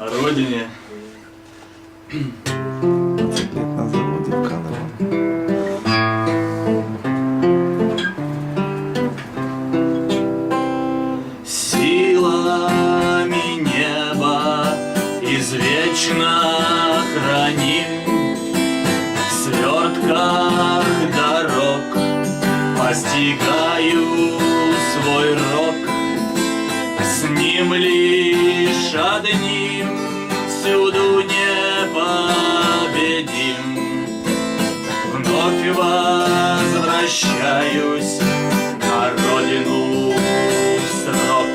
О родине. Силами неба извечно храним В свертках дорог постигаю свой рок С ним лишь одним возвращаюсь на родину срок.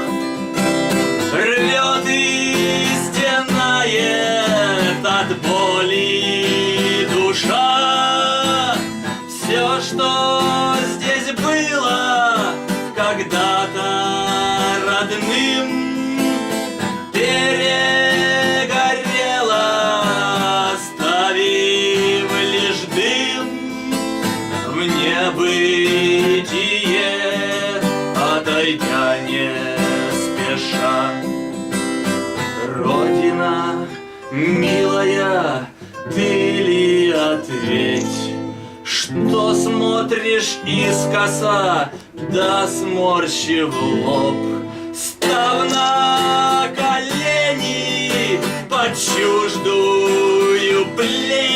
Рвет и стенает от боли душа. Все, что здесь было когда-то небытие, отойдя не спеша. Родина, милая, ты ли ответь, что смотришь искоса, да сморщив лоб, став на колени под чуждую плеть,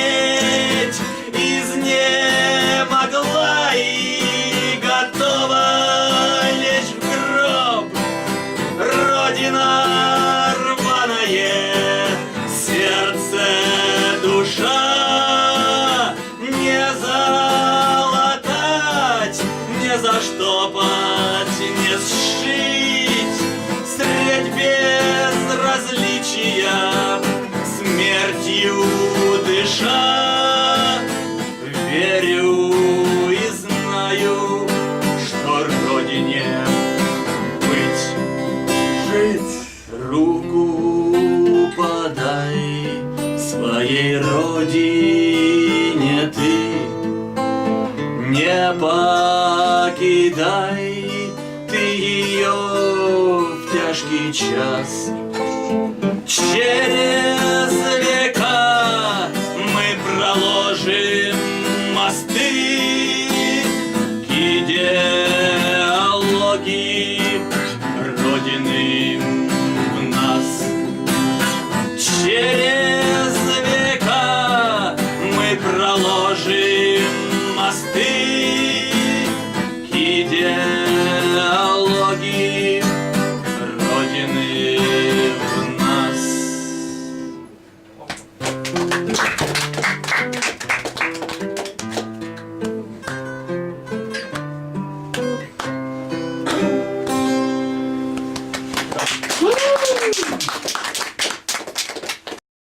что не сшить Средь безразличия Смертью дыша. Верю и знаю, что Родине быть. Жить руку подай своей Родине ты. Не подай Дай ты ее в тяжкий час. Через века мы проложим мосты к идеологии.